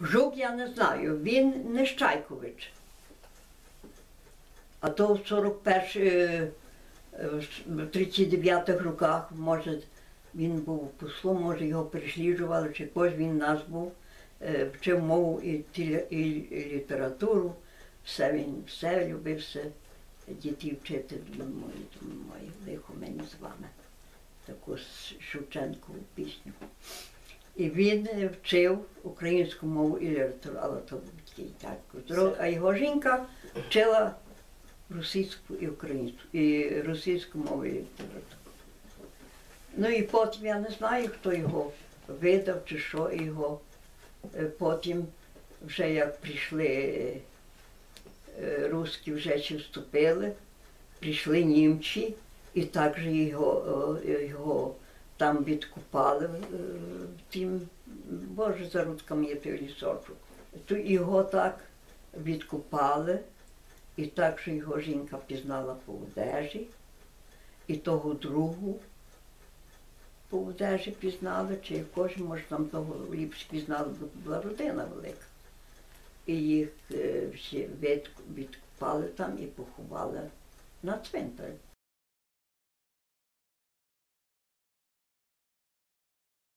Жук я не знаю, він не Щайкович. А то в 41 е, е, в 39-х роках, може, він був послом, може його пересліджували, чи когось він нас був, е, вчив мову і, і, і літературу, все він все любив, все дітей вчити, думаю, лихо мені з вами. Таку Шевченкову пісню. І він е, вчив українську мову і літературу, але то був такий татко. А його жінка вчила російську і українську, і російську мову і літературу. Ну і потім я не знаю, хто його видав чи що його. Е, Потім, вже як прийшли е, русські вже чи вступили, прийшли німчі, і також його, його там відкупали тим, боже, за рудками є той лісочок. То його так відкупали, і так, що його жінка пізнала по одежі, і того другу по одежі пізнали, чи якось, може, там того ліпше пізнали, бо була родина велика. І їх е, всі відкупали там і поховали на цвинтарі.